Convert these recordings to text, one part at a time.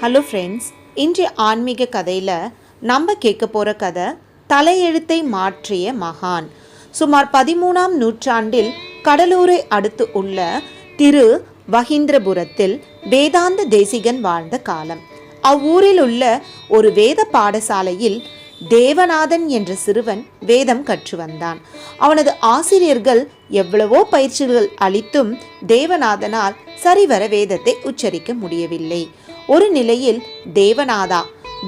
Hello friends இன்றைய ஆன்மீக கதையில் நம்ம கேட்க போகிற கதை தலையெழுத்தை மாற்றிய மகான். சுமார் பதிமூணாம் நூற்றாண்டில் கடலூரை அடுத்து உள்ள திரு வகீந்திரபுரத்தில் வேதாந்த தேசிகன் வாழ்ந்த காலம். அவ்வூரில் உள்ள ஒரு வேத பாடசாலையில் தேவநாதன் என்ற சிறுவன் வேதம் கற்று வந்தான். அவனது ஆசிரியர்கள் எவ்வளவோ பயிற்சிகள் அளித்தும் தேவநாதனால் சரிவர வேதத்தை உச்சரிக்க முடியவில்லை. ஒரு நிலையில் தேவநாதா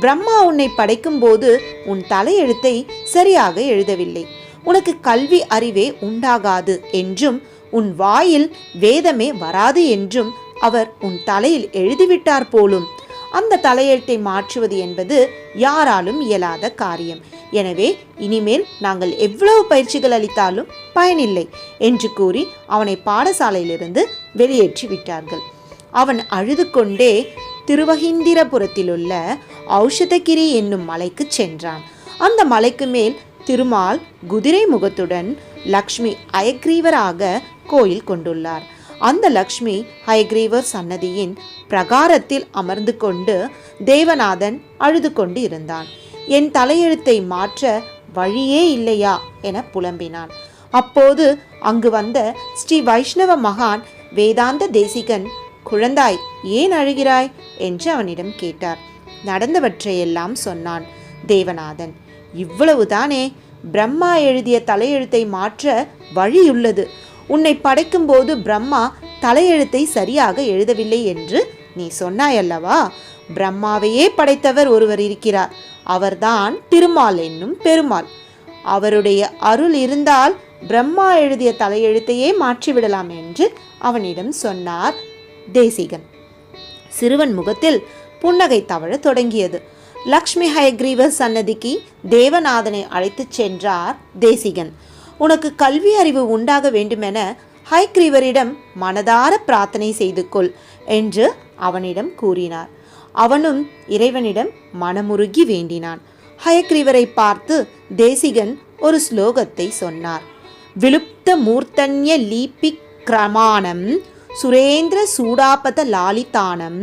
பிரம்மா உன்னை படைக்கும்போது உன் தலையெழுத்தை சரியாக எழுதவில்லை. உனக்கு கல்வி அறிவே உண்டாகாது என்றும் உன் வாயில் வேதமே வராது என்றும் அவர் உன் தலையில் எழுதிவிட்டார் போலும். அந்த தலையெழுத்தை மாற்றுவது என்பது யாராலும் இயலாத காரியம். எனவே இனிமேல் நாங்கள் எவ்வளவு பயிற்சிகள் அளித்தாலும் பயனில்லை என்று கூறி அவனை பாடசாலையிலிருந்து வெளியேற்றி விட்டார்கள் அவன் அழுது கொண்டே திருவகிந்திரபுரத்திலுள்ள ஔஷதகிரி என்னும் மலைக்கு சென்றான். அந்த மலைக்கு மேல் திருமால் குதிரை முகத்துடன் லக்ஷ்மி அயக்ரீவராக கோயில் கொண்டுள்ளார். அந்த லக்ஷ்மி ஹயக்ரீவர் சன்னதியின் பிரகாரத்தில் அமர்ந்து கொண்டு தேவநாதன் அழுது கொண்டு இருந்தான். என் தலையெழுத்தை மாற்ற வழியே இல்லையா? என புலம்பினான். அப்போது அங்கு வந்த ஸ்ரீ வைஷ்ணவ மகான் வேதாந்த தேசிகன் குழந்தாய் ஏன் அழுகிறாய்? என்று அவனிடம் கேட்டார். நடந்தவற்றையெல்லாம் சொன்னான் தேவநாதன். இவ்வளவுதானே? பிரம்மா எழுதிய தலையெழுத்தை மாற்ற வழியுள்ளது. உன்னை படைக்கும்போது பிரம்மா தலையெழுத்தை சரியாக எழுதவில்லை என்று நீ சொன்னாயல்லவா? பிரம்மாவையே படைத்தவர் ஒருவர் இருக்கிறார். அவர்தான் திருமால் என்னும் பெருமாள். அவருடைய அருள் இருந்தால் பிரம்மா எழுதிய தலையெழுத்தையே மாற்றிவிடலாம் என்று அவனிடம் சொன்னார் தேசிகன். சிறுவன் முகத்தில் புன்னகை தவழ தொடங்கியது. லக்ஷ்மி ஹயக்ரீவர் சன்னதிக்கு தேவநாதனை அழைத்துச் சென்றார் தேசிகன். உனக்கு கல்வி அறிவு உண்டாக வேண்டுமென ஹைக்ரீவரிடம் மனதார பிரார்த்தனை செய்து கொள் என்று அவனிடம் கூறினார். அவனும் இறைவனிடம் மனமுருகி வேண்டினான். ஹயக்ரீவரை பார்த்து தேசிகன் ஒரு ஸ்லோகத்தை சொன்னார். விலுப்த மூர்த்தன்ய லீபி கிரமாணம் சுரேந்திர சூடாபத லாலிதானம்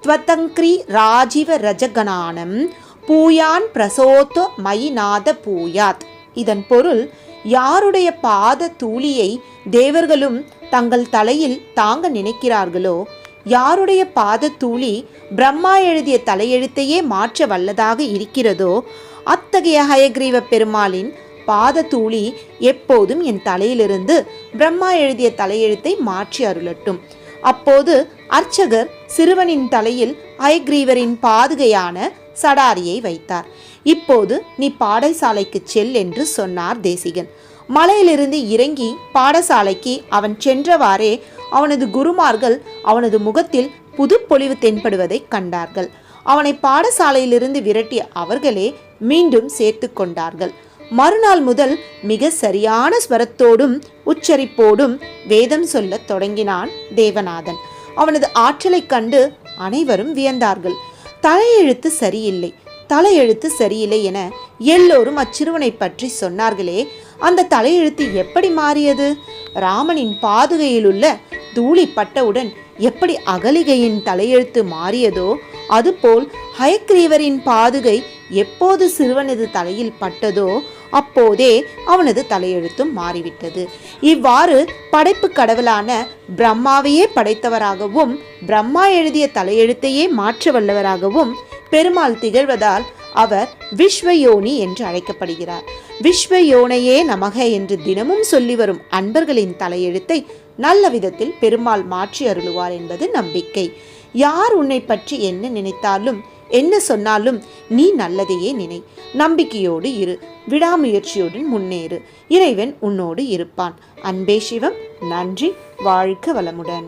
त्वतङ्क्री ராஜீவ ரஜகணானம் பூயான் பிரசோத்த மயிநாத பூயாத் இதன் பொருள் யாருடைய பாத தூளியை தேவர்களும் தங்கள் தலையில் தாங்க நினைக்கிறார்களோ யாருடைய பாத தூளி பிரம்மா எழுதிய தலையெழுத்தையே மாற்ற வல்லதாக இருக்கிறதோ அத்தகைய ஹயக்ரீவ பெருமாளின் பாத தூளி எப்போதும் என் தலையிலிருந்து பிரம்மா எழுதிய தலையெழுத்தை மாற்றி அருளட்டும். அப்போது அர்ச்சகர் சிறுவனின் தலையில் ஐக்ரீவரின் பாதுகையான சடாரியை வைத்தார். இப்போது நீ பாடசாலைக்கு செல் என்று சொன்னார் தேசிகன். மலையிலிருந்து இறங்கி பாடசாலைக்கு அவன் சென்றவாறே அவனது குருமார்கள் அவனது முகத்தில் புது பொலிவு தென்படுவதை கண்டார்கள். அவனை பாடசாலையிலிருந்து விரட்டிய அவர்களே மீண்டும் சேர்த்து கொண்டார்கள். மறுநாள் முதல் மிக சரியான ஸ்வரத்தோடும் உச்சரிப்போடும் வேதம் சொல்லத் தொடங்கினான் தேவநாதன். அவனது ஆற்றலைக் கண்டு அனைவரும் வியந்தார்கள். தலையெழுத்து சரியில்லை தலையெழுத்து சரியில்லை என எல்லோரும் அச்சிறுவனை பற்றி சொன்னார்களே அந்த தலையெழுத்து எப்படி மாறியது? ராமனின் பாதுகையில் உள்ள தூளி பட்டவுடன் எப்படி அகலிகையின் தலையெழுத்து மாறியதோ அதுபோல் ஹயக்ரீவரின் பாதுகை எப்போது சிறுவனது தலையில் பட்டதோ அப்போதே அவனது தலையெழுத்தும் மாறிவிட்டது. இவ்வாறு படைப்பு கடவுளான பிரம்மாவையே படைத்தவராகவும் பிரம்மா எழுதிய தலையெழுத்தையே மாற்ற வல்லவராகவும் பெருமாள் திகழ்வதால் அவர் விஸ்வயோனி என்று அழைக்கப்படுகிறார். விஸ்வயோனையே நமக என்று தினமும் சொல்லி வரும் அன்பர்களின் தலையெழுத்தை நல்ல விதத்தில் பெருமாள் மாற்றி அருளுவார் என்பது நம்பிக்கை. யார் உன்னை பற்றி என்ன நினைத்தாலும் என்ன சொன்னாலும் நீ நல்லதையே நினை. நம்பிக்கையோடு இரு. விடாமுயற்சியுடன் முன்னேறு. இறைவன் உன்னோடு இருப்பான். அன்பே சிவம். நன்றி. வாழ்க வளமுடன்.